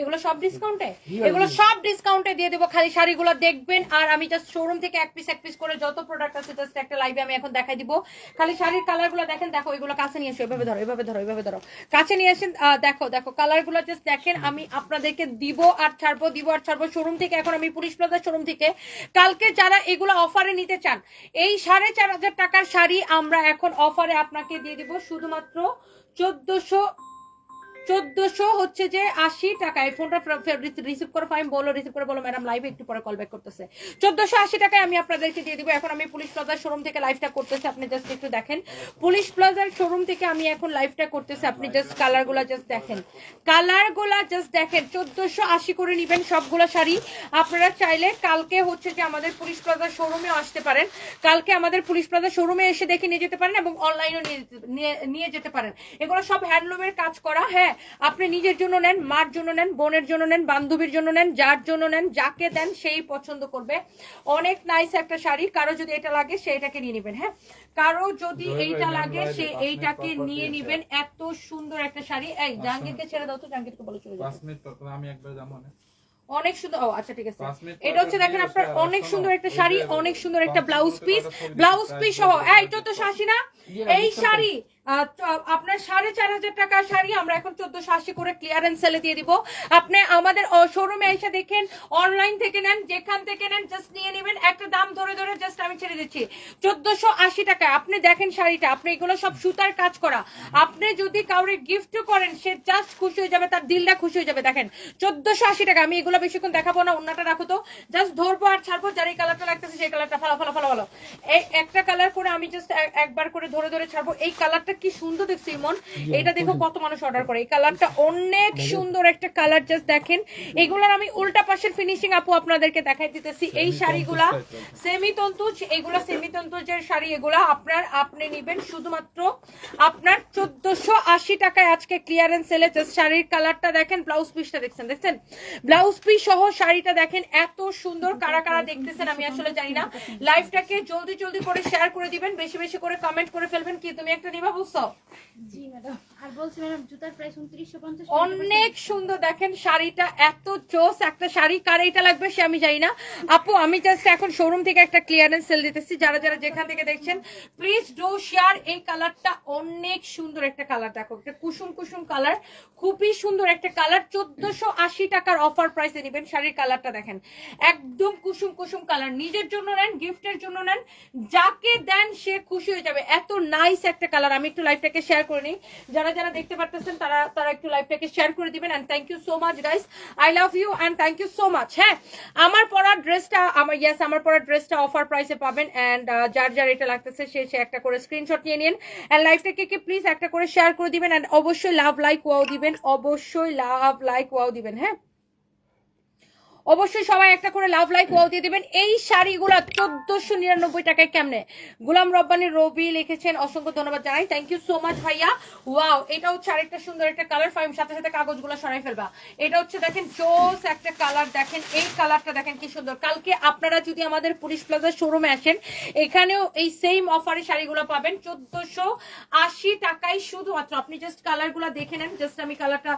এগুলো সব ডিসকাউন্টে এগুলো সব ডিসকাউন্টে দিয়ে দেবো। খালি শাড়িগুলো দেখবেন আর আমি জাস্ট শোরুম থেকে এক পিস এক পিস করে যত প্রোডাক্ট আছে জাস্ট একটা লাইভে আমি এখন দেখাই দিব। খালি শাড়ির কালারগুলো দেখেন দেখো এগুলো কাছে নিয়ে এসো এভাবে ধরো এভাবে ধরো এভাবে ধরো। কাছে নিয়ে আসেন দেখো দেখো কালারগুলো জাস্ট দেখেন আমি আপনাদেরকে দিব আর ছাড়বো দিব আর ছাড়বো। শোরুম থেকে এখন আমি পুলিশ প্লাজা শোরুম থেকে। কালকে যারা এগুলো অফারে নিতে চান এই সাড়ে চার হাজার টাকার শাড়ি আমরা এখন অফারে আপনাকে দিয়ে দিব। শুধুমাত্র চোদ্দশো চোদ্দশো হচ্ছে যে আশি টাকা। এই ফোনটা রিসিভ করে ফাইন বলো রিসিভ করে বলো ম্যাডাম লাইভে একটু পরে কল ব্যাক করতেছে। চোদ্দশো আশি টাকায় আমি আপনাদেরকে দিয়ে দিব। এখন আমি পুলিশ প্লাজার শোরুম থেকে লাইভটা করতেছি। আপনি জাস্ট একটু দেখেন। পুলিশ প্লাজার শোরুম থেকে আমি এখন লাইভটা করতেছি। আপনি জাস্ট কালারগুলো জাস্ট দেখেন। কালারগুলা জাস্ট দেখেন। চোদ্দশো আশি করে নিবেন সবগুলো শাড়ি। আপনারা চাইলে কালকে হচ্ছে যে আমাদের পুলিশ প্লাজার শোরুমে আসতে পারেন। কালকে আমাদের পুলিশ প্লাজার শোরুমে এসে দেখে নিয়ে যেতে পারেন এবং অনলাইনেও নিয়ে- নিয়ে যেতে পারেন। এগুলো সব হ্যান্ডলুমের কাজ করা। হ্যাঁ আপনি নিজের জন্য নেন মার জন্য নেন বোনের জন্য নেন বান্ধবীর জন্য নেন যার জন্য নেন যাকে দেন সেই পছন্দ করবে। অনেক নাইস একটা শাড়ি কারও যদি এটা লাগে সে এটাকে নিয়ে নেবেন হ্যাঁ? কারও যদি এইটা লাগে সে এইটাকে নিয়ে নেবেন। এত সুন্দর একটা শাড়ি। এই জাহাঙ্গীরকে ছেড়ে দাও তো জাহাঙ্গীরকে বলে চলে যাও আমি একবার যাব না অনেক সুন্দর ও আচ্ছা ঠিক আছে। এটা হচ্ছে দেখেন আপনার অনেক সুন্দর একটা শাড়ি অনেক সুন্দর একটা ব্লাউজ পিস ব্লাউজ পিস সহ। এই চোদ্দশো আশি না এই শাড়ি আপনার সাড়ে চার হাজার টাকার শাড়ি আমরা এখন চোদ্দশো আশি করে ক্লিয়ারেন্স সেলে দিয়ে দিব। আপনি আমাদের শোরুমে এসে দেখেন অনলাইন থেকে নেন, যেখান থেকে নেন জাস্ট নিয়ে নেবেন। একটা দাম ধরে ধরে জাস্ট আমি ছেড়ে দিচ্ছি। চোদ্দশো আশি টাকা আপনি দেখেন শাড়িটা, আপনি এগুলো সব সুতার কাজ করা। আপনি যদি কাউরে গিফট করেন, সে জাস্ট খুশি হয়ে যাবে, তার দিলটা খুশি হয়ে যাবে। দেখেন, চোদ্দশো আশি টাকা, আমি এগুলো বেশিক্ষণ দেখাবো না, অন্যটা রাখো তো। জাস্ট ধরবো আর ছাড়বো, যার এই কালারটা লাগতেছে, সেই কালারটা ফালা ফালা ফালা ফালো এই একটা কালার করে আমি জাস্ট একবার করে ধরে ধরে ছাড়বো। এই কালারটা কি সুন্দর দেখছি ইমন। এটা দেখো কত মানুষ অর্ডার করে। এই কালারটা অনেক সুন্দর একটা কালার জাস্ট দেখেন। এগুলার আমি উল্টা পাশের ফিনিশিং আপু আপনাদেরকে দেখাই দিতেছি। এই শাড়িগুলা সেমি তন্তুজ এগুলা সেমি তন্তুজের শাড়ি এগুলা আপনার আপনি নিবেন শুধুমাত্র আপনার চোদ্দশো আশি টাকায় আজকে ক্লিয়ারেন্স সেলে শাড়ির কালারটা দেখেন ব্লাউজ পিসটা দেখছেন দেখছেন? ব্লাউজ পিস সহ শাড়িটা দেখেন এত সুন্দর কারা কারা দেখতেছেন আমি আসলে জানি না। লাইভটাকে জলদি জলদি করে শেয়ার করে দিবেন বেশি বেশি করে কমেন্ট করে ফেলবেন। কি তুমি একটা নিবা বলছো জি ম্যাডাম আর বলছি ম্যাডাম, জুতার প্রাইস উনত্রিশশো পঞ্চাশ অনেক সুন্দর, দেখেন শাড়িটা এত চোস একটা শাড়ি, কার এটা লাগবে সে আমি জানি না। আপু, আমি জাস্ট এখন শোরুম থেকে একটা ক্লিয়ারেন্স সেল দিতেছি, যারা যারা যেখান থেকে দেখছেন প্লিজ ডু শেয়ার এই কালারটা অনেক সুন্দর একটা কালার দেখো, একটা কুসুম কুসুম কালার খুবই সুন্দর একটা কালার চোদ্দশো আশি টাকার অফার প্রাইসে নেবেন শাড়ির কালারটা দেখেন। একদম কুসুম কুসুম কালার নিজের জন্য নেন গিফটের জন্য নেন, যাকে দেন সে খুশি হয়ে যাবে। এত নাইস একটা কালার আমি একটু লাইভটাকে শেয়ার করে নিই। যারা যারা দেখতে পারতেছেন, তারা তারা একটু লাইভটাকে শেয়ার করে দিবেন and thank you so much guys I love you and thank you so much হ্যাঁ? আমার পরা ড্রেসটা আমার ইয়াস আমার পরা ড্রেসটা অফার প্রাইসে পাবেন অ্যান্ড যার যার এটা লাগতেছে, সে সে একটা করে স্ক্রিনশট নিয়ে নিন অ্যান্ড লাইভটাকে কি প্লিজ একটা করে শেয়ার করে দিবেন অ্যান্ড অবশ্যই লাভ লাইক ওয়াও দিবেন, অবশ্যই লাভ লাইক ওয়াও দিবেন হ্যাঁ? অবশ্যই সবাই একটা করে লাভ লাইক ওয়াও দিয়ে দিবেন। এই শাড়িগুলো চোদ্দশো নিরানব্বই টাকায় কেমনে? গুলাম রব্বানি রবি লিখেছেন, অসংখ্য ধন্যবাদ জানাই। থ্যাংক ইউ সো মাচ ভাইয়া। ওয়াও এটা হচ্ছে আরেকটা সুন্দর একটা কালার ফাইম সাথে সাথে কাগজগুলো সরাই ফেলবা। এটা হচ্ছে দেখেন, জোস একটা কালার দেখেন, এই কালারটা দেখেন কি সুন্দর। কালকে আপনারা যদি আমাদের পুলিশ প্লাজার শোরুমে আসেন, এখানেও এই সেম অফারে শাড়িগুলো পাবেন। চোদ্দশো আশি টাকায় শুধুমাত্র। আপনি জাস্ট কালারগুলো দেখে নেন। জাস্ট আমি কালারটা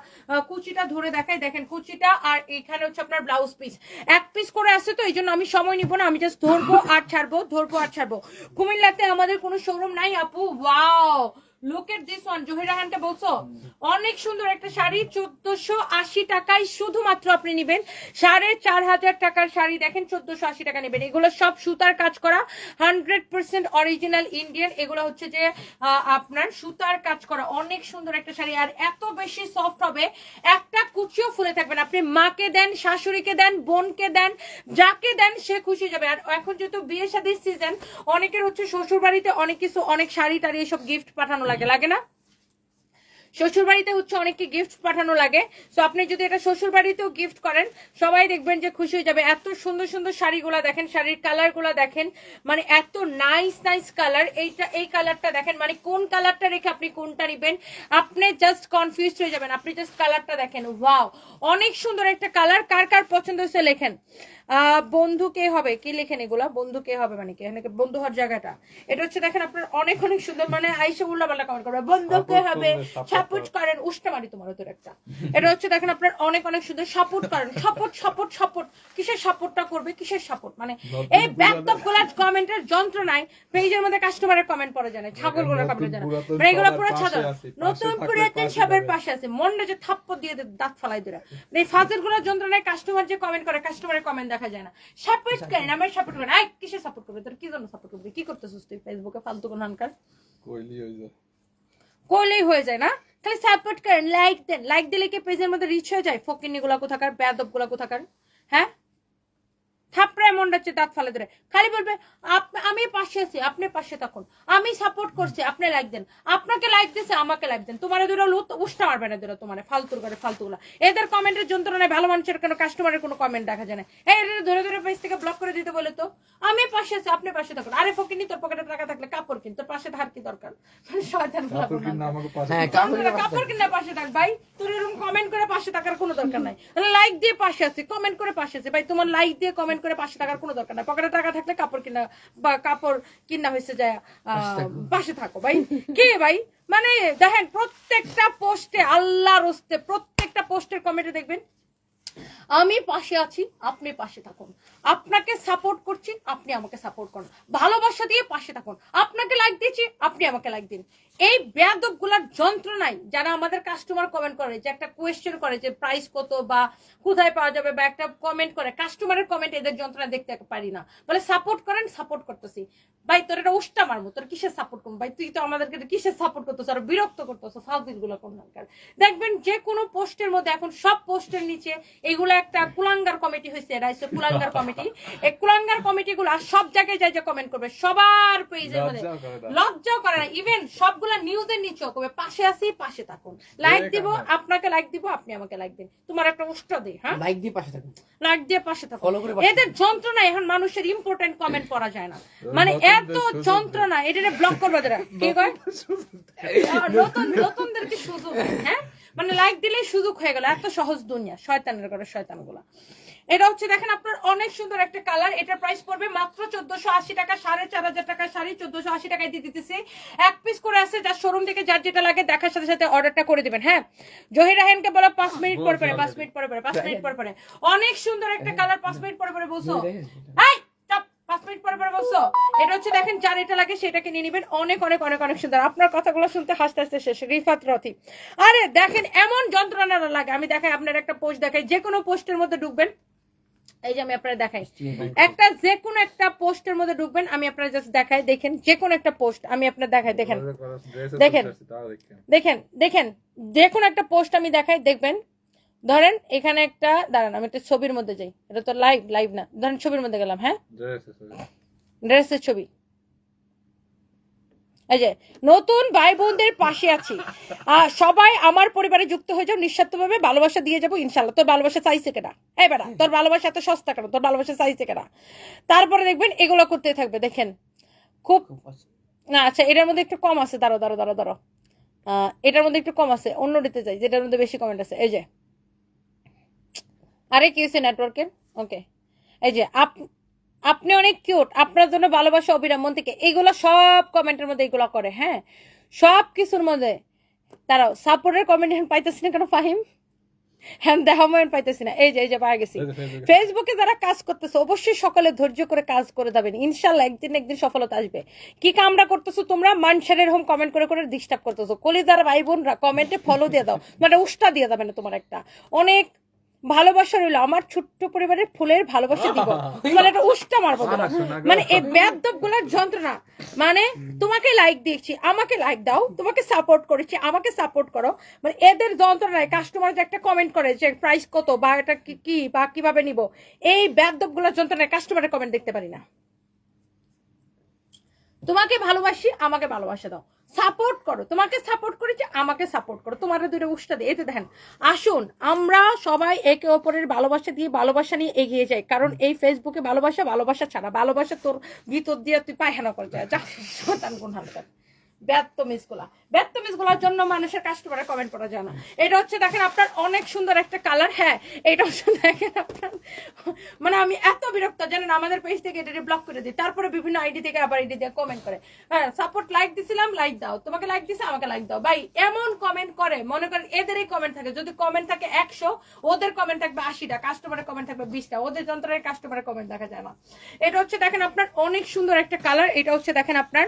কুচিটা ধরে দেখাই। দেখেন, কুচিটা আর এখানে হচ্ছে আপনার ব্লাউজ পিস এক পিস করে আসছে তো এই জন্য আমি সময় নিব না, আমি জাস্ট ধরবো আর ছাড়বো, ধরবো আর ছাড়বো। কুমিল্লাতে আমাদের কোনো শোরুম নাই, আপু? Wow look this one Zahir বলছো? অনেক সুন্দর একটা শাড়ি, চোদ্দশো আশি টাকায় শুধুমাত্র আপনি সাড়ে চার হাজার টাকার শাড়ি দেখেন, চোদ্দশো আশি এগুলো সব সুতার কাজ করা, হান্ড্রেড পার্সেন্ট অরিজিনাল ইন্ডিয়ান। এগুলো হচ্ছে যে আপনার সুতার কাজ করা। অনেক সুন্দর একটা শাড়ি। আর এত বেশি সফট হবে, একটা কুচিও ফুলে থাকবেন আপনি মাকে দেন, শাশুড়িকে দেন, বোনকে দেন, যাকে দেন, সে খুশি যাবে। আর এখন যেহেতু বিয়ে শাদির সিজন অনেকের হচ্ছে শ্বশুর বাড়িতে অনেক কিছু, অনেক শাড়ি টাড়ি এসব গিফট পাঠানো লাগে লাগে না? শ্বশুর বাড়িতে হচ্ছে অনেককে গিফট পাঠানো লাগে। সো আপনি যদি এটা শ্বশুর বাড়িতেও গিফট করেন, সবাই দেখবেন যে খুশি হয়ে যাবে। এত সুন্দর সুন্দর শাড়িগুলা দেখেন, শাড়ির কালারগুলা দেখেন। মানে এত নাইস নাইস কালার এইটা, এই কালারটা দেখেন মানে কোন কালারটা রেখে আপনি কোনটা নিবেন? আপনি জাস্ট কনফিউজ হয়ে যাবেন। আপনি জাস্ট কালারটা দেখেন। ওয়াও অনেক সুন্দর একটা কালার কার কার পছন্দ হয়েছে লেখেন? বন্ধু কে হবে? কি লেখেন এগুলা? বন্ধু কে হবে মানে কি? এখানে বন্ধু হওয়ার জায়গাটা। এটা হচ্ছে দেখেন আপনার অনেক অনেক সুন্দর। মানে আইসা উল্লা পাল্লা কমেন্ট করবে। বন্ধু কে হবে? সাপোর্ট করেন। উষ্টা মারি তোমার তোর একটা। এটা হচ্ছে দেখেন আপনার অনেক অনেক সুন্দর। সাপোর্ট করেন। সাপোর্ট সাপোর্ট সাপোর্ট কিসের সাপোর্টটা করবে? কিসের সাপোর্ট মানে এই ব্যাকটপগুলার কমেন্টের যন্ত্রণায় পেজের মধ্যে কাস্টমারের কমেন্ট পড়ে যায় না। ছাগলগুলোর কমেন্ট যায় না। নতুন মানে এগুলো পুরো আছে, নতুন পুরাতন সবের পাশে আছে। মনটা যে থাপ্পড় দিয়ে দাঁত ফালাই দিরা এই ফাজেলগুলোর যন্ত্রণায় কাস্টমার যে কমেন্ট করে কাস্টমারের কমেন্ট দেখা যায় না। সাপোর্ট করেন আমার সাপোর্ট করেন আই কিসে সাপোর্ট করবে? তোর কি জন্য সাপোর্ট করবে? কি করতেছিস তুই ফেসবুকে ফালতু কোন হানকার? কইলি হয়ে যায়। করলেই হয়ে যায় না। খালি সাপোর্ট করেন লাইক দেন। লাইক দিলে কি পেজের মধ্যে রিচ হয়ে যায়? ফকিনি গুলা কোথাকার বেয়াদবগুলা কোথাকার? হ্যাঁ? থাপড়ায় মনটা হচ্ছে দাঁত ফালে ধরে। খালি বলবে আমি পাশে আছি আপনি পাশে থাকুন। আমি সাপোর্ট করছি আপনি লাইক দেন। আপনাকে লাইক দিছে আমাকে লাইক দেন। তোমার দুটো লুত উষ্টা মারবে না দুটো তোমার ফালতুর করে ফালতুগুলা এদের কমেন্টের যন্ত্রণায় ভালো মানুষের কোনো কাস্টমারের কোনো কমেন্ট দেখা যায় না। এই এদের ধরে ধরে পেজ থেকে ব্লক করে দিতে বলে তো। আমি পাশে আছি আপনি পাশে থাকুন। আরে ফকিনি তোর পকেটে টাকা থাকলে কাপড় কিন তোর পাশে ধার কি দরকার? মানে শয়তান কাপড় কিনা পাশে হ্যাঁ, কাপড় কিনে পাশে থাক। ভাই তোর এরকম কমেন্ট করে পাশে থাকার কোনো দরকার নাই। লাইক দিয়ে পাশে আছে কমেন্ট করে পাশে আছে। ভাই তোমার লাইক দিয়ে কমেন্ট করে পাশে থাকার কোনো দরকার নাই। পকেটে টাকা থাকলে কাপড় কিনা বা কাপড় কিনা হয়েছে যায় পাশে থাকো। ভাই। কে ভাই? মানে দেখেন প্রত্যেকটা পোস্টে আল্লাহ রস্তে প্রত্যেকটা পোস্টের কমেন্টে দেখবেন আমি পাশে আছি, আপনি পাশে থাকুন। আপনাকে সাপোর্ট করছি, আপনি আমাকে সাপোর্ট করুন। ভালোবাসা দিয়ে পাশে থাকুন। আপনাকে লাইক দিয়েছি, আপনি আমাকে লাইক দিন। এই বেয়াদবগুলার যন্ত্রণায় যারা আমাদের কাস্টমার কমেন্ট করে, যে একটা কোয়েশ্চেন করে যে প্রাইস কত বা কোথায় পাওয়া যাবে, বা একটা কমেন্ট করে। কাস্টমারের কমেন্ট এদের যন্ত্রণা দেখতে পারি না। বলে সাপোর্ট করেন সাপোর্ট করতেছি। ভাই তোর এটা উষ্টা মারবো তোর কিসের সাপোর্ট করব ভাই তুই তো আমাদেরকে কিসের সাপোর্ট করতেছ আর বিরক্ত করতেছ ফাউদিনগুলো কোন দরকার? দেখবেন যে কোনো পোস্টের মধ্যে এখন সব পোস্টের নিচে এগুলো একটা কুলাঙ্গার কমিটি হয়েছে এরা হচ্ছে কুলাঙ্গার কমিটি। এই কুলাঙ্গার কমিটি গুলো সব জায়গায় যাই যে কমেন্ট করবে সবার পেজের মধ্যে। লজ্জাও করে না। ইভেন সবগুলা নিউজের নিচেও করবে পাশে আসি পাশে থাকুন। লাইক দিব আপনাকে লাইক দিব আপনি আমাকে লাইক দিন। তোমার একটা উষ্টা দিই হ্যাঁ? লাইক দিয়ে পাশে থাকুন। লাইক দিয়ে পাশে থাকুন। এদের যন্ত্রণা এখন মানুষের ইম্পর্টেন্ট কমেন্ট করা যায় না। মানে এত যন্ত্রণা এটা ব্লক করবে তারা। কি কয়? নতুন নতুনদেরকে সুযোগ হ্যাঁ? মানে লাইক দিলেই সুযোগ হয়ে গেল এত সহজ দুনিয়া শয়তানের করে এটা হচ্ছে দেখেন আপনার অনেক সুন্দর একটা কালার এটার প্রাইস পড়বে মাত্র চোদ্দশো আশি টাকা সাড়ে চার হাজার টাকা শাড়ি চোদ্দশো আশি টাকায় দিয়ে দিতেছি। এক পিস করে আছে যার শোরুম থেকে যার যেটা লাগে দেখার সাথে সাথে অর্ডারটা করে দিবেন হ্যাঁ? জহির রাহেনকে বলো পাঁচ মিনিট পর পরে পাঁচ মিনিট পরে পরে পাঁচ মিনিট পর পরে। অনেক সুন্দর একটা কালার পাঁচ মিনিট পরে পরে বলছো। এই মিনিট পরে পরে বলছো। এটা হচ্ছে দেখেন যার এটা লাগে সেটাকে নিয়ে নিবেন। অনেক অনেক অনেক অনেক সুন্দর। আপনার কথাগুলো শুনতে হাসতে হাসতে শেষ। রিফাত রথি। আরে দেখেন এমন যন্ত্রণা লাগে। আমি দেখাই আপনার একটা পোস্ট দেখাই। যে কোনো পোস্টের মধ্যে ঢুকবেন। এই যে আমি আপনারা দেখাই। একটা যে কোনো একটা পোস্টের মধ্যে ঢুকবেন। আমি আপনারা জাস্ট দেখাই। দেখেন যে কোনো একটা পোস্ট আমি আপনার দেখাই। দেখেন। দেখেন। দেখেন। দেখেন যে কোনো একটা পোস্ট আমি দেখাই। দেখবেন ধরেন এখানে একটা দাঁড়ান আমি একটা ছবির মধ্যে যাই। এটা তো লাইভ লাইভ না। ধরেন ছবির মধ্যে গেলাম হ্যাঁ? ড্রেসের ছবি। এই যে নতুন ভাই বোনদের পাশে আছি। সবাই আমার পরিবারে যুক্ত হয়ে যাও নিঃস্বার্থভাবে ভালোবাসা দিয়ে যাব ইনশাল্লাহ তোর ভালোবাসা চাইছে কেনা এই বেটা তোর ভালোবাসা এত সস্তা কেন? তোর ভালোবাসা চাইছে কেনা তারপরে দেখবেন এগুলো করতে থাকবে দেখেন। খুব না আচ্ছা এটার মধ্যে একটু কম আছে দাঁড়ো দাঁড়ো দাঁড়ো দাঁড়ো আহ, এটার মধ্যে একটু কম আছে অন্যটিতে যাই যেটার মধ্যে বেশি কমেন্ট আছে। এই যে আরে কি হয়েছে নেটওয়ার্কের ওকে এই যে আপ আপনি অনেক কিউট আপনার জন্য ভালোবাসা অবিরাম মন থেকে। এগুলো সব কমেন্টের মধ্যে এগুলো করে হ্যাঁ? সব কিছুর মধ্যে। তারাও সাপোর্টের কমেন্ট পাইতেছি না কেন ফাহিম? হ্যাঁ দেখা ময়ন পাইতেছি না। এই যে এই যে পাওয়া গেছি। ফেসবুকে। যারা কাজ করতেছে অবশ্যই সকালে ধৈর্য করে কাজ করে যাবেন। ইনশাল্লাহ একদিন একদিন সফলতা আসবে। কি কামরা করতেছো তোমরা? মানুষের এরকম কমেন্ট করে করে ডিস্টার্ব করতেছো। কলিদার ভাই বোনরা কমেন্টে ফলো দিয়ে দাও। মানে উষ্টা দিয়ে যাবে না তোমার একটা। অনেক ভালোবাসা রইল। আমার ছোট্ট পরিবারের ফুলের ভালোবাসা দিব। তোমার একটা উষ্টা মারবো। মানে এই ব্যাপদপগুলার যন্ত্রণা। মানে তোমাকে লাইক দিয়েছি আমাকে লাইক দাও তোমাকে সাপোর্ট করেছি আমাকে সাপোর্ট করো। মানে এদের যন্ত্রণায় কাস্টমার যে একটা কমেন্ট করে যে প্রাইস কত বা এটা কি কি বা কীভাবে নিব এই ব্যাপদপগুলার যন্ত্রণায় কাস্টমারের কমেন্ট দেখতে পারি না। তোমাকে ভালোবাসি আমাকে ভালোবাসা দাও। সাপোর্ট করো। তোমাকে সাপোর্ট করেছি আমাকে সাপোর্ট করো। তোমার দুটো উষ্টা দিয়ে। এতে দেখেন, আসুন, আমরা সবাই একে অপরের ভালোবাসা দিয়ে ভালোবাসা নিয়ে এগিয়ে যাই। কারণ এই ফেসবুকে ভালোবাসা ভালোবাসা ছাড়া। ভালোবাসা তোর ভিতর দিয়ে তুই পায়খানা করে যায় যা সন্তান কোন হালকা হ্যাঁ মানে তারপরে বিভিন্ন আইডি থেকে আবার আইডি দিয়ে কমেন্ট করে। হ্যাঁ সাপোর্ট লাইক দিছিলাম লাইক দাও। তোমাকে লাইক দিছে, আমাকে লাইক দাও। ভাই, এমন কমেন্ট করে, মনে করেন, এদেরই কমেন্ট থাকে। যদি কমেন্ট থাকে একশো, ওদের কমেন্ট থাকবে আশিটা কাস্টমারের কমেন্ট থাকবে বিশটা। ওদের যন্ত্রের কাস্টমারের কমেন্ট দেখা যায় না। এটা হচ্ছে দেখেন আপনার অনেক সুন্দর একটা কালার এটা হচ্ছে দেখেন আপনার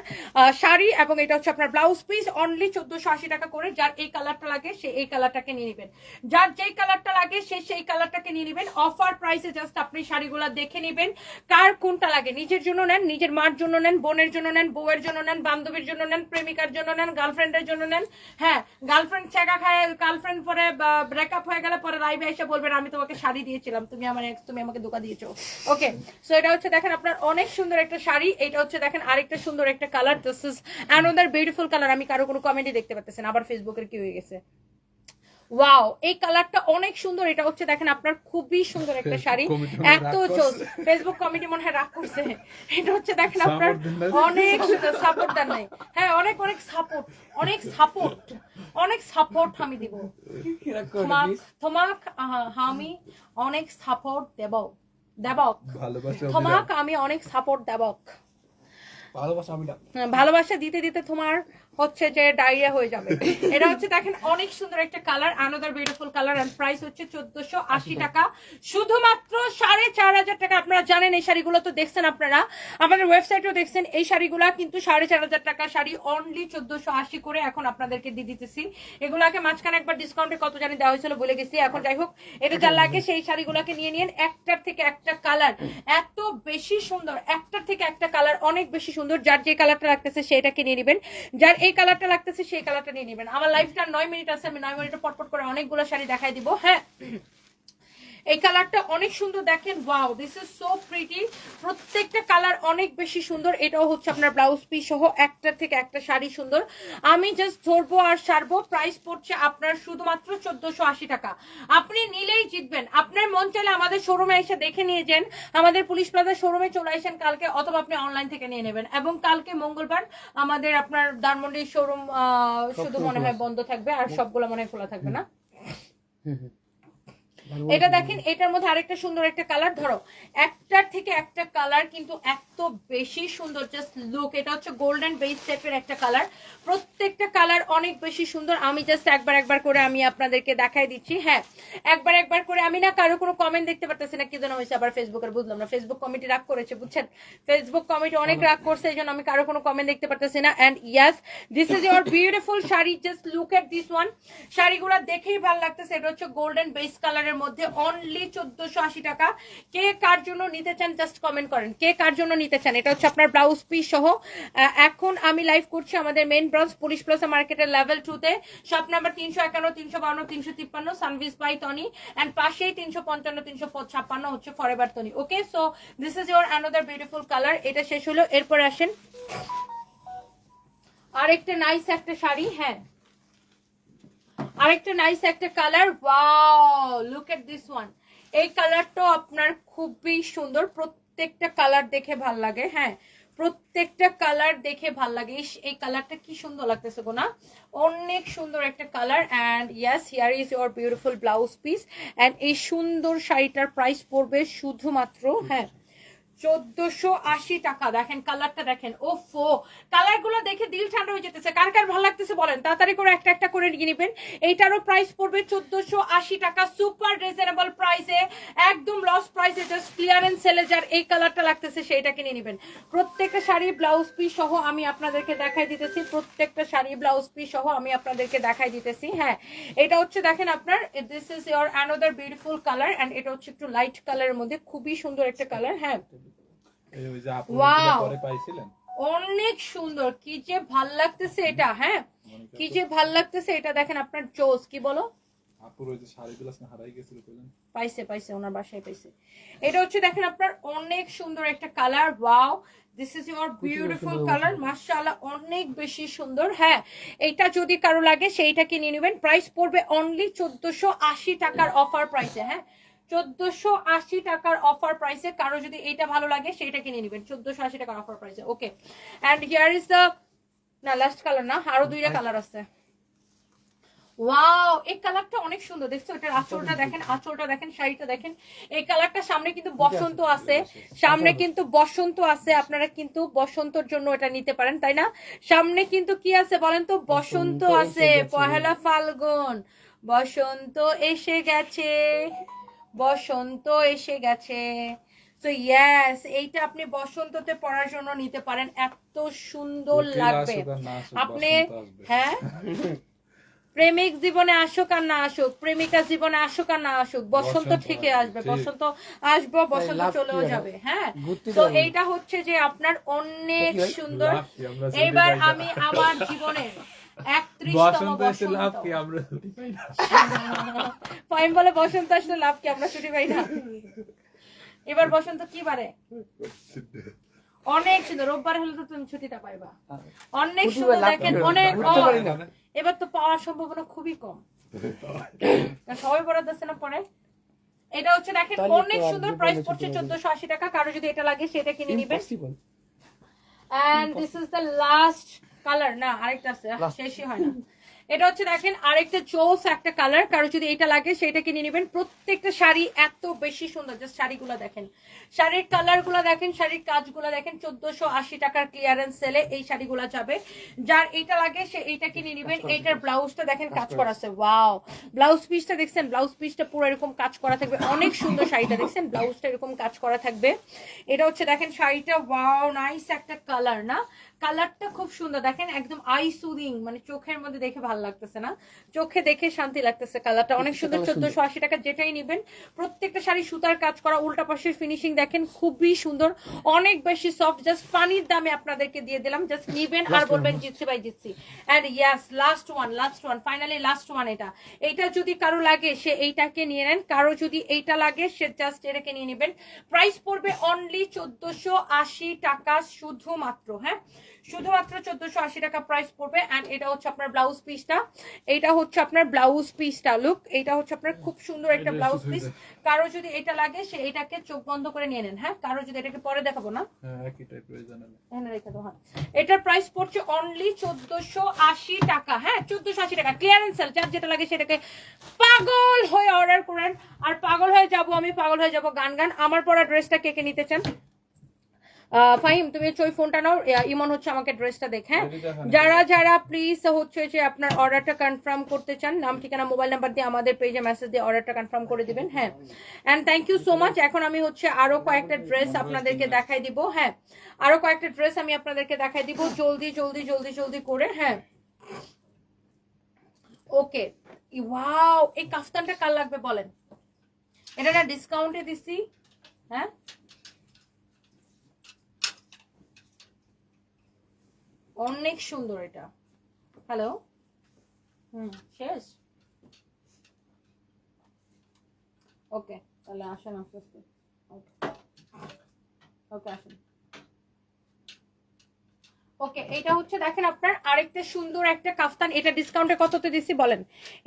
শাড়ি এবং এটা হচ্ছে আপনার ব্লাউজ পিস অনলি চোদ্দশো আশি টাকা করে। যার এই কালারটা লাগে, সে এই কালারটাকে নিয়ে নেবেন। যার যেই কালারটা লাগে, সে সেই কালারটাকে নিয়ে নেবেন। অফার প্রাইসে জাস্ট আপনি শাড়িগুলো দেখে নেবেন। কার কোনটা লাগে? নিজের জন্য নেন, নিজের মার জন্য নেন, বোনের জন্য নেন, বউয়ের জন্য নেন, বান্ধবীর জন্য নেন, প্রেমিকার জন্য নেন গার্লফ্রেন্ডের জন্য নেন। হ্যাঁ গার্লফ্রেন্ড চেকা খায় গার্লফ্রেন্ড পরে ব্রেকআপ হয়ে গেলে পরে লাইভে এসে বলবেন, আমি তোমাকে শাড়ি দিয়েছিলাম, তুমি আমার তুমি আমাকে ধোকা দিয়েছ। ওকে সো এটা হচ্ছে, দেখেন আপনার অনেক সুন্দর একটা শাড়ি, এটা হচ্ছে, দেখেন আরেকটা সুন্দর একটা colour this is another beautiful colour আমি কারও কোনো কমেন্টই দেখতে পাচ্ছেন আবার ফেসবুকের কি হয়ে গেছে? ওয়াও এই কালারটা অনেক সুন্দর এটা হচ্ছে দেখেন আপনার খুবই সুন্দর একটা শাড়ি। এত চোস ফেসবুক কমিটি মনে হয় রাগ করছে এটা হচ্ছে দেখেন আপনার? অনেক সুন্দর সাপোর্ট দেন নাই। হ্যাঁ অনেক অনেক সাপোর্ট অনেক সাপোর্ট অনেক সাপোর্ট আমি দিব। তোমাক আমি অনেক সাপোর্ট দেব দেবক। তোমাক আমি অনেক সাপোর্ট দেবক। ভালোবাসা দিতে দিতে তোমার হচ্ছে যে ডায়রিয়া হয়ে যাবে। এটা হচ্ছে দেখেন অনেক সুন্দর একটা colour another beautiful colour and price হচ্ছে চোদ্দশো আশি টাকা। শুধুমাত্র সাড়ে চার হাজার টাকা আপনারা জানেন এই শাড়িগুলো তো দেখছেন আপনারা। আমাদের ওয়েবসাইটেও দেখছেন এই শাড়িগুলা কিন্তু সাড়ে চার হাজার টাকা শাড়ি অনলি চোদ্দশো আশি করে এখন আপনাদেরকে দিয়ে দিতেছি। এগুলাকে মাঝখানে একবার ডিসকাউন্টে কত জানি দেওয়া হয়েছিল বলে গেছি। এখন যাই হোক এটা যা লাগে সেই শাড়িগুলোকে নিয়ে নিন। একটার থেকে একটা কালার এত বেশি সুন্দর একটার থেকে একটা কালার অনেক বেশি সুন্দর। যার যে কালারটা লাগতেছে সেটাকে নিয়ে নেবেন। যার এই কালারটা লাগতেছে সেই কালারটা নিয়ে নেবেন। আমার লাইফটা নয় মিনিট আছে, আমি নয় মিনিটে পটপট করে অনেকগুলো শাড়ি দেখাই দিব হ্যাঁ? এই কালারটা অনেক সুন্দর দেখেন wow this is so pretty প্রত্যেকটা কালার অনেক বেশি সুন্দর এটাও হচ্ছে আপনার ব্লাউজ পিস সহ একটা থেকে একটা শাড়ি সুন্দর। আমি জাস্ট ধরবো আর সারবো প্রাইস পড়ছে আপনার শুধুমাত্র চোদ্দশো আশি টাকা। আপনি নিলেই জিতবেন। আপনার মন চাইলে আমাদের শোরুমে এসে দেখে নিয়ে যান। আমাদের পুলিশ প্লাজা শোরুমে চলে আসেন কালকে অথবা আপনি অনলাইন থেকে নিয়ে নেবেন। এবং কালকে মঙ্গলবার আমাদের আপনার ধানমন্ডির শোরুম শুধু মনে হয় বন্ধ থাকবে আর সবগুলো মনে হয় খোলা থাকবে না। এটা দেখেন এটার মধ্যে আরেকটা সুন্দর একটা কালার ধরো একটার থেকে একটা কালার কিন্তু এত বেশি সুন্দর জাস্ট লুক এটা হচ্ছে গোল্ডেন বেস টাইপের একটা কালার প্রত্যেকটা কালার অনেক বেশি সুন্দর। আমি জাস্ট একবার একবার করে আমি আপনাদেরকে দেখাই দিচ্ছি হ্যাঁ। একবার একবার করে আমি না কারও কোনো কমেন্ট দেখতে পারতেছি না কি যেন হয়েছে আবার ফেসবুকের বুঝলাম না। ফেসবুক কমিটি রাগ করেছে বুঝছেন? ফেসবুক কমিটি অনেক রাগ করছে এই জন্য আমি কারও কোনো কমেন্ট দেখতে পারতেছি না। And yes this is your beautiful sari just look at this one শাড়িগুলো দেখেই ভালো লাগতেছে এটা হচ্ছে গোল্ডেন বেস কালারের মধ্যে অনলি চোদ্দশো আশি টাকা। কে কার জন্য নিতে চান জাস্ট কমেন্ট করেন। কে কার জন্য নিতে চান, এটা হচ্ছে আপনার ব্লাউজ পিস সহ। এখন আমি লাইভ করছি আমাদের মেন ব্রাঞ্চ পুলিশ প্লাজা মার্কেটের লেভেল টু তে। শপ নাম্বার তিনশো একান্ন, তিনশো বাউন্ন, তিনশো তিপ্পান্ন সার্ভিস বাই টনি অ্যান্ড পাশেই তিনশো পঞ্চান্ন, তিনশো ছাপ্পান্ন হচ্ছে forever Tony okay so this is your another beautiful colour এটা শেষ হলো। এরপর আসেন আরেকটা নাইস একটা শাড়ি হ্যাঁ। আরেকটা নাইস একটা colour look at this one এই কালারটাও আপনার খুবই সুন্দর, প্রত্যেকটা কালার দেখে ভালো লাগে হ্যাঁ? প্রত্যেকটা কালার দেখে ভালো লাগে। এই কালারটা কি সুন্দর লাগতেছে গো না? অনেক সুন্দর একটা colour and yes here is your beautiful blouse piece and এই সুন্দর শাড়িটার প্রাইস পড়বে শুধুমাত্র হ্যাঁ চোদ্দশো আশি টাকা। দেখেন কালারটা দেখেন। ও ফো কালারগুলো দেখে দিল ঠান্ডা হয়ে যেতেছে। কার কার ভালো লাগতেছে বলেন? তাড়াতাড়ি করে একটা একটা করে নিয়ে নেবেন। এইটারও প্রাইস পড়বে চোদ্দশো আশি টাকা। সুপার রিজনেবল প্রাইসে একদম লস প্রাইসে জাস্ট ক্লিয়ারেন্স সেলে যার এই কালারটা লাগতেছে সেইটা কিনে নেবেন। প্রত্যেকটা শাড়ি ব্লাউজ পিস সহ আমি আপনাদেরকে দেখাই দিতেছি। প্রত্যেকটা শাড়ি ব্লাউজ পিস সহ আমি আপনাদেরকে দেখাই দিতেছি। হ্যাঁ এটা হচ্ছে দেখেন আপনার this is your another beautiful colour and এটা হচ্ছে একটু লাইট কালারের মধ্যে, খুবই সুন্দর একটা কালার হ্যাঁ ওই যে আপু Wow. এগুলো পরে পাইছিলেন। অনেক সুন্দর। কি যে ভালো লাগতেছে এটা হ্যাঁ? কি যে ভালো লাগতেছে এটা দেখেন আপনার জোস কি বলো? আপুর ওই যে শাড়িগুলো না হারাই গেছিল বললেন পাইছে পাইছে ওনার বাসায় পাইছে। এটা হচ্ছে দেখেন আপনার অনেক সুন্দর একটা colour wow this is beautiful colour মাশাআল্লাহ অনেক বেশি সুন্দর হ্যাঁ? এটা যদি কারও লাগে সেইটাকে নিয়ে নেবেন। প্রাইস পড়বে অনলি চোদ্দশো আশি টাকার অফার প্রাইসে হ্যাঁ? চোদ্দশো আশি টাকার অফার প্রাইসে কারও যদি ভালো লাগে কিনে নেবেন। চোদ্দশো আশি টাকার অফার প্রাইসে okay and here is the না লাস্ট কালার না আরও দুইটা কালার আছে। ওয়াও এই কালারটা অনেক সুন্দর দেখছ? এটার আঁচলটা দেখেন আঁচলটা দেখেন শাড়িটা দেখেন। এই কালারটা সামনে কিন্তু বসন্ত আছে। সামনে কিন্তু বসন্ত আছে আপনারা কিন্তু বসন্তর জন্য এটা নিতে পারেন তাই না? সামনে কিন্তু কি আছে বলেন তো? বসন্ত আছে পহেলা ফাল্গুন। বসন্ত এসে গেছে। বসন্ত এসে গেছে। তো ইয়েস এইটা আপনি বসন্ততে পড়ার জন্য নিতে পারেন। এত সুন্দর লাগবে। আসুক আর না আসুক, আপনি হ্যাঁ? প্রেমিক জীবনে আসুক আর না আসুক প্রেমিকা জীবনে আসুক আর না আসুক বসন্ত ঠিকই আসবে। বসন্ত আসব বসন্ত চলেও যাবে হ্যাঁ? তো যাব। এইটা হচ্ছে যে আপনার অনেক সুন্দর এইবার আমি আমার জীবনের বসন্ত এসে লাভ কি? আমরা ছুটি পাই না। ফাইম বলে বসন্ত আসলে লাভ কি? আমরা ছুটি পাই না। এবার বসন্ত কি বারে? অনেক সুন্দর। রোববার হলে তো তুমি ছুটিটা পাইবা। অনেক সুন্দর দেখেন অনেক। এবার তো পাওয়ার সম্ভাবনা খুবই কম। সবাই বরাদ দিচ্ছে না পরে? এটা হচ্ছে দেখেন অনেক সুন্দর প্রাইস পড়ছে চোদ্দশো আশি টাকা। কারও যদি এটা লাগে সেটা কিনে নিবেন. And this is the last colour না আরেকটা আছে। শেষই হয় না। এটা হচ্ছে দেখেন আরেকটা চোস একটা কালার। কারও যদি এটা লাগে সেটা কিনে নেবেন। প্রত্যেকটা শাড়ি এত বেশি সুন্দর জাস্ট শাড়িগুলো দেখেন। শাড়ির কালারগুলো দেখেন শাড়ির কাজগুলো দেখেন। চোদ্দশো আশি টাকার ক্লিয়ারেন্স সেলে এই শাড়িগুলো যাবে। যার এটা লাগে সে এইটা কিনে নেবেন। এইটার ব্লাউজটা দেখেন কাজ করা আছে। ওয়াও ব্লাউজ পিসটা দেখছেন ব্লাউজ পিসটা পুরো এরকম কাজ করা থাকবে। অনেক সুন্দর শাড়িটা দেখছেন ব্লাউজটা এরকম কাজ করা থাকবে। এটা হচ্ছে দেখেন শাড়িটা ওয়াও নাইস একটা কালার না? কালারটা খুব সুন্দর। দেখেন একদম আই সুদিং মানে চোখের মধ্যে দেখে ভালো লাগতেছে না। চোখে দেখে শান্তি লাগতেছে কালারটা। অনেক সুন্দর চোদ্দশো আশি টাকা যেটাই নেবেন প্রত্যেকটা শাড়ি সুতার কাজ করা উল্টা পাশের ফিনিশিং দেখেন খুবই সুন্দর। অনেক বেশি সফট জাস্ট পানির দামে আপনাদেরকে দিয়ে দিলাম। জাস্ট নিবেন আর বলবেন? জিতছি বাই জিতছি। And yes last one last one finally last one এটা। এইটা যদি কারও লাগে সে এইটাকে নিয়ে নেন। কারও যদি এইটা লাগে সে জাস্ট এটাকে নিয়ে নেবেন। প্রাইস পড়বে অনলি চোদ্দশো আশি টাকা শুধুমাত্র হ্যাঁ? শুধুমাত্র চোদ্দশো আশি টাকা প্রাইস পড়বে অ্যান্ড এটা হচ্ছে আপনার ব্লাউজ পিসটা এটা হচ্ছে আপনার ব্লাউজ পিসটা লুক এটা হচ্ছে আপনার খুব সুন্দর একটা ব্লাউজ পিস। কারও যদি এটা লাগে সে এটাকে চোখ বন্ধ করে নিয়ে নেন হ্যাঁ? কারও যদি এটাকে পরে দেখাবো না? হ্যাঁ হ্যাঁ এটার প্রাইস পড়ছে অনলি চোদ্দশো আশি টাকা হ্যাঁ? চোদ্দশো আশি টাকা। ক্লিয়ারেন্স সেল যার যেটা লাগে সেটাকে পাগল হয়ে অর্ডার করেন। আর পাগল হয়ে যাব আমি পাগল হয়ে যাব গান গান আমার পরা ড্রেসটা কে কে নিতে চান? ফাহিম তুমি হচ্ছে ওই ফোনটা নাও। ইমন হচ্ছে আমাকে ড্রেসটা দেখ হ্যাঁ? যারা যারা প্লিজ হচ্ছে যে আপনার অর্ডারটা কনফার্ম করতে চান নাম ঠিকানা মোবাইল নাম্বার দিয়ে আমাদের পেজে মেসেজ দিয়ে অর্ডারটা কনফার্ম করে দিবেন হ্যাঁ? And thank you so much এখন আমি হচ্ছে আরও কয়েকটা ড্রেস আপনাদেরকে দেখাই দিব হ্যাঁ? আরও কয়েকটা ড্রেস আমি আপনাদেরকে দেখাই দিব জলদি জলদি জলদি জলদি করে হ্যাঁ? ওকে ওয়াও এই কাফতানটা কার লাগবে বলেন? এটা না ডিসকাউন্টে দিছি হ্যাঁ? অনেক সুন্দর এটা। হ্যালো হুম শেষ? ওকে তাহলে আসেন আস্তে আস্তে। ওকে ওকে আসেন। ওকে এটা হচ্ছে দেখেন আপনার আরেকটা সুন্দর একটা কাফতান। এটা ডিসকাউন্টে কততে দিছি বলেন?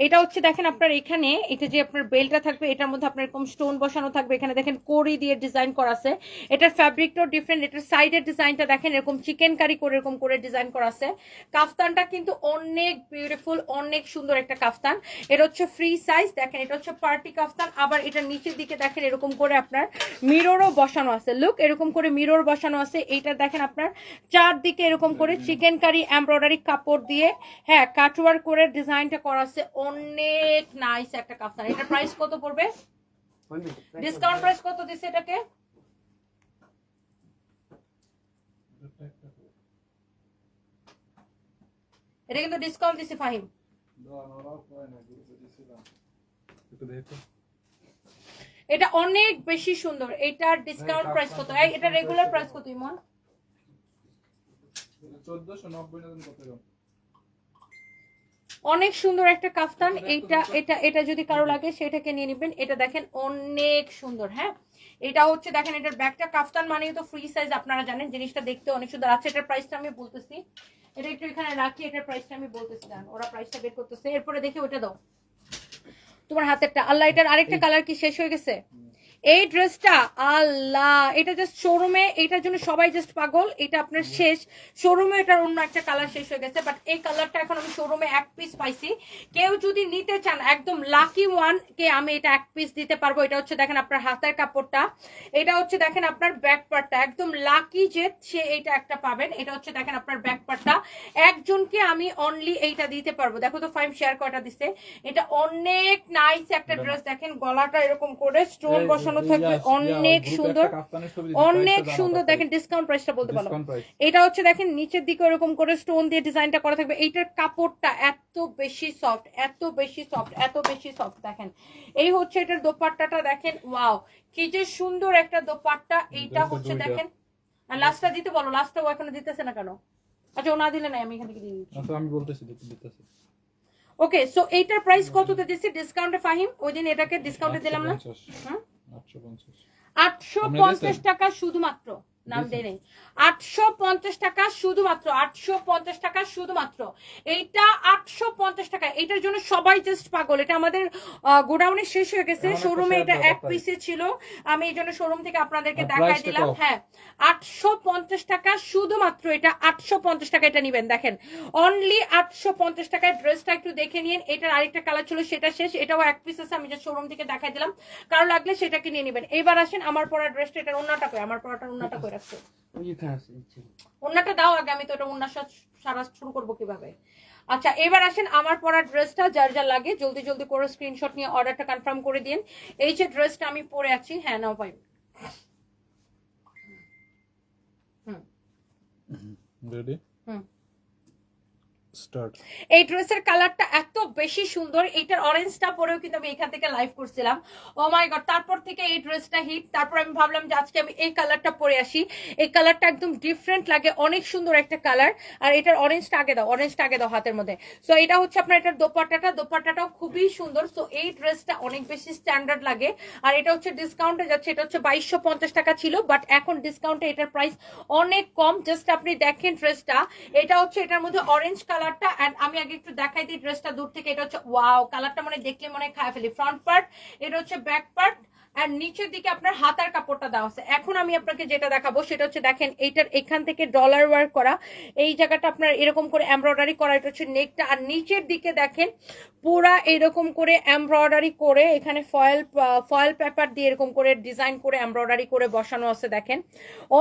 এটা হচ্ছে দেখেন আপনার এখানে, এটা যে আপনার বেলটা থাকবে, এটার মধ্যে আপনার এরকম স্টোন বসানো থাকবে। এখানে দেখেন কড়ি দিয়ে ডিজাইন করা আছে। এটার ফ্যাব্রিকটাও ডিফারেন্ট এটার সাইডের ডিজাইনটা দেখেন এরকম চিকেন কারি করে এরকম করে ডিজাইন করা আছে। কাফতানটা কিন্তু অনেক বিউটিফুল অনেক সুন্দর একটা কাফতান। এটা হচ্ছে ফ্রি সাইজ দেখেন এটা হচ্ছে পার্টি কাফতান। আবার এটা নিচের দিকে দেখেন এরকম করে আপনার মিররও বসানো আছে। লুক এরকম করে মিরর বসানো আছে। এইটা দেখেন আপনার চারদিকে এরকম করে চিকেন কারি এমব্রয়ডারি কাপড় দিয়ে হ্যাঁ কাটওয়ার করে ডিজাইনটা করা আছে অনেক নাইস একটা কাফতান। এটার প্রাইস কত পড়বে? ডিসকাউন্ট প্রাইস কত দিছে এটাকে? এটা কিন্তু ডিসকাউন্ট দিছে ফাহিম। এটা অনেক বেশি সুন্দর। এটার ডিসকাউন্ট প্রাইস কত? এটা রেগুলার প্রাইস কত ইমন? চোদ্দশো নব্বই না কত অনেক সুন্দর একটা কাফতান। এটা এটা এটা যদি কারও লাগে সেটাকে নিয়ে নেবেন। এটা দেখেন অনেক সুন্দর হ্যাঁ? এটা হচ্ছে দেখেন এটার ব্যাগটা কাফতান মানে তো ফ্রি সাইজ আপনারা জানেন। জিনিসটা দেখতে অনেক সুন্দর আছে। এটার প্রাইসটা আমি বলতেছি। এটা একটু এখানে রাখি এটার প্রাইসটা আমি বলতেছি। দাঁড়ান, ওরা প্রাইসটা বের করতেছে। এরপরে দেখে ওটা দাও। তোমার হাতেরটা। আল্লাহ এটার আরেকটা কালার কি শেষ হয়ে গেছে? এই ড্রেসটা আল্লাহ এটা জাস্ট শোরুমে এটার জন্য সবাই জাস্ট পাগল এটা আপনার শেষ। শোরুমে এটার অন্য একটা কালার শেষ হয়ে গেছে বাট এই কালারটা এখন আমি শোরুমে এক পিস পাইছি। কেউ যদি নিতে চান একদম লাকি ওয়ান কে আমি এটা এক পিস দিতে পারব এটা হচ্ছে দেখেন আপনার হাতের কাপড়টা। এটা হচ্ছে দেখেন আপনার ব্যাক পার্টটা একদম লাকি যে সে এটা একটা পাবেন এটা হচ্ছে দেখেন আপনার ব্যাক পার্টটা একজনকে আমি অনলি এইটা দিতে পারব। দেখো তো ফাইভ শেয়ার কয়টা দিছে। এটা অনেক নাইস একটা ড্রেস দেখেন গলাটা এরকম করে স্টোন বসানো থাকবে অনেক সুন্দর অনেক সুন্দর। দেখেন ডিসকাউন্ট প্রাইসটা বলতে পারো এটা হচ্ছে দেখেন নিচের দিকে এরকম করে স্টোন দিয়ে ডিজাইনটা করা থাকবে। এইটার কাপড়টা এত বেশি সফট এত বেশি সফট এত বেশি সফট দেখেন। এই হচ্ছে এটার দোপাট্টাটা দেখেন ওয়াও কি যে সুন্দর একটা দোপাট্টা। এইটা হচ্ছে। দেখেন লাস্টটা দিতে বলো লাস্টটা ও এখনও দিতেছে না কেন? আচ্ছা ও না দিলে নাই আমি এখান থেকে দিয়ে দিচ্ছি। আচ্ছা আমি বলতেছি দিতে দিতেছি। ওকে সো এইটার প্রাইস কততে দিচ্ছি? ডিসকাউন্টে ফাহিম ওই দিন এটাকে ডিসকাউন্টে দিলাম না? হুম? আটশো পঞ্চাশ? টাকা শুধুমাত্র নাম দিয়েছেন? দেয় নেই। আটশো পঞ্চাশ টাকা শুধুমাত্র আটশো পঞ্চাশ টাকা শুধুমাত্র। এইটা আটশো পঞ্চাশ টাকা। এটার জন্য সবাই জাস্ট পাগল। এটা আমাদের গোডাউনে শেষ হয়ে গেছে। শোরুমে এটা এক পিসে ছিল। আমি এই জন্য শোরুম থেকে আপনাদেরকে দেখাই দিলাম। হ্যাঁ আটশো পঞ্চাশ টাকা শুধুমাত্র এটা আটশো পঞ্চাশ টাকা এটা নিবেন। দেখেন অনলি আটশো পঞ্চাশ টাকায় ড্রেসটা একটু দেখে নিন। এটার আরেকটা কালার ছিল সেটা শেষ। এটাও এক পিস আছে আমি যে শোরুম থেকে দেখাই দিলাম। কারও লাগলে সেটাকে নিয়ে নেবেন। এবার আসেন আমার পরা ড্রেসটা এটার অন্যটা কই? আমার পরাটার অন্যটা কই? রাখছো অন্যটা দাও আগে আমি তো এটা অন্য সারা শুরু করব কীভাবে। আচ্ছা এবার আসেন আমার পরা ড্রেসটা যার যা লাগে জলদি জলদি করে স্ক্রিনশট নিয়ে অর্ডারটা কনফার্ম করে দিন। এই যে ড্রেসটা আমি পরে আছি হ্যাঁ নাও পাই রেডি হুম। এই ড্রেসের কালারটা এত বেশি সুন্দর অরেঞ্জটা পরেও কিন্তু আমি এখান থেকে লাইভ করছিলাম। ও মাই গড তারপর থেকে এই ড্রেসটা হিট তারপর আমি ভাবলাম যে আজকে আমি এই কালারটা পরে আসি। এই কালারটা একদম ডিফারেন্ট লাগে, অনেক সুন্দর একটা কালার। আর এটার অরেঞ্জটা আগে দাও অরেঞ্জটা আগে দাও হাতের মধ্যে। সো এটা হচ্ছে আপনার এটার দোপাট্টাটা, দোপাট্টাটাও খুবই সুন্দর। সো এই ড্রেসটা অনেক বেশি স্ট্যান্ডার্ড লাগে। আর এটা হচ্ছে ডিসকাউন্টে যাচ্ছে, এটা হচ্ছে বাইশশো টাকা ছিল বাট এখন ডিসকাউন্টে এটার প্রাইস অনেক কম। জাস্ট আপনি দেখেন ড্রেসটা, এটা হচ্ছে এটার মধ্যে অরেঞ্জ কালারটা অ্যান্ড আমি আগে একটু দেখাই দিই ড্রেসটা দূর থেকে। এটা হচ্ছে ওয়াও কালারটা মানে দেখলে মনে খায় ফেলি। ফ্রন্ট পার্ট এটা হচ্ছে ব্যাক পার্ট আর নিচের দিকে আপনার হাতার কাপড়টা দেওয়া আছে। এখন আমি আপনাকে যেটা দেখাবো, সেটা হচ্ছে দেখেন, এইটার এখান থেকে ডলার ওয়ার্ক করা। এই জায়গাটা আপনার এরকম করে এমব্রয়ডারি করা, এটা হচ্ছে নেকটা আর নিচের দিকে দেখেন, পুরা এরকম করে এমব্রয়ডারি করে, এখানে ফয়েল ফয়েল পেপার দিয়ে এরকম করে ডিজাইন করে এমব্রয়ডারি করে বসানো আছে, দেখেন।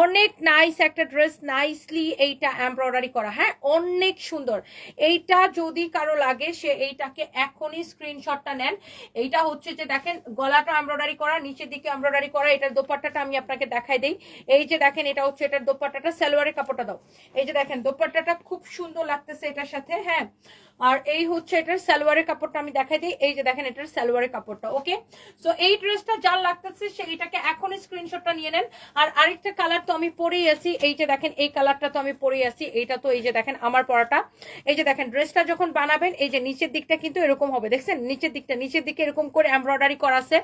অনেক নাইস একটা ড্রেস নাইসলি এইটা এমব্রয়ডারি করা। হ্যাঁ অনেক সুন্দর। এইটা যদি কারও লাগে, সে এইটাকে এখনই স্ক্রিনশটটা নেন। এইটা হচ্ছে যে দেখেন, গলাটা এমব্রয়ডারি করা নিচের দিকে এমব্রয়ডারি করা, এটার দোপাট্টাটা আমি আপনাকে দেখাই দিই। এই যে দেখেন, এটা হচ্ছে এটার দোপাট্টাটা, সালোয়ারের কাপড়টা দাও। এই যে দেখেন, দোপাট্টাটা খুব সুন্দর লাগতেছে এটার সাথে হ্যাঁ। আর এই হচ্ছে এটার সালোয়ারের কাপড়টা আমি দেখাই দিই। এই যে দেখেন এটার সালোয়ারের কাপড়টা ওকে সো এই ড্রেসটা যার লাগতেছে সে এটাকে এখনই স্ক্রিনশটটা নিয়ে নেন। আর আরেকটা কালার তো আমি পরেই আছি। এই যে দেখেন, এই কালারটা তো আমি পরেই আছি। এইটা তো এই যে দেখেন, আমার পরাটা। এই যে দেখেন ড্রেসটা যখন বানাবেন, এই যে নিচের দিকটা কিন্তু এরকম হবে। দেখছেন? নিচের দিকটা, নিচের দিকে এরকম করে এমব্রয়ডারি করা আছে।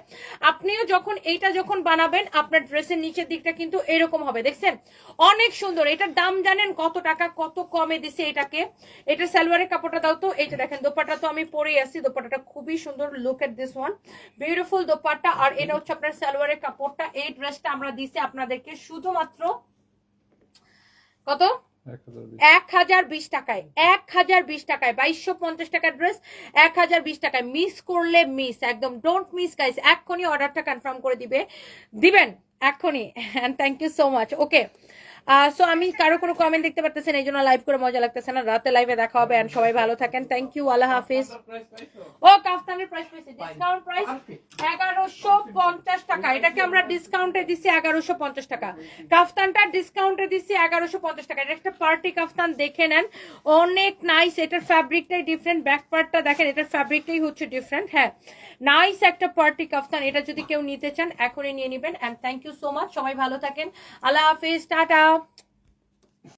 আপনিও যখন এইটা যখন বানাবেন, আপনার ড্রেসের নিচের দিকটা কিন্তু এরকম হবে। দেখছেন? অনেক সুন্দর। এটার দাম জানেন কত টাকা? কত কমে দিছে এটাকে? এটা সালোয়ারের কাপড়টা দাও তো। এই দেখেন, দোপাট্টা তো আমি পরে আসছি। দোপাট্টাটা খুবই সুন্দর look at this one beautiful dupatta. আর এটা হচ্ছে আপনার সালোয়ারের কাপড়টা। এই ড্রেসটা আমরা দিছি আপনাদেরকে শুধুমাত্র কত? এক হাজার বিশ টাকায়। এক হাজার বিশ টাকায়। বাইশশো পঞ্চাশ টাকার ড্রেস এক হাজার বিশ টাকায়। মিস করলে মিস একদম ডোন্ট মিস গাইস এক্ষুনি অর্ডারটা কনফার্ম করে দিবে। দিবেন? এক্ষুনি। Thank you so much okay so আমি কারও কোনো কমেন্ট দেখতে পারতেছেন এই জন্য লাইভ করে মজা লাগতেছে না। রাতে লাইভে দেখা হবে অ্যান্ড সবাই ভালো থাকেন। থ্যাংক ইউ আল্লাহ হাফিজ। ও, কাফতানের প্রাইস পেয়েছে ডিসকাউন্ট প্রাইস এগারোশো পঞ্চাশ টাকা। এটাকে আমরা ডিসকাউন্টে দিচ্ছি এগারোশো পঞ্চাশ টাকা। কাফতানটা ডিসকাউন্টে দিচ্ছি এগারোশো পঞ্চাশ টাকা। এটা একটা পার্টি কাফতান, দেখে নেন। অনেক নাইস এটার ফ্যাব্রিকটাই ডিফারেন্ট ব্যাক পার্টটা দেখেন, এটার ফ্যাব্রিকটাই হচ্ছে ডিফারেন্ট হ্যাঁ নাইস একটা পার্টি কাফতান। এটা যদি কেউ নিতে চান, এখনই নিয়ে নেবেন। And thank you so much সবাই ভালো থাকেন। আল্লাহ হাফিজ। টাটা। Tchau!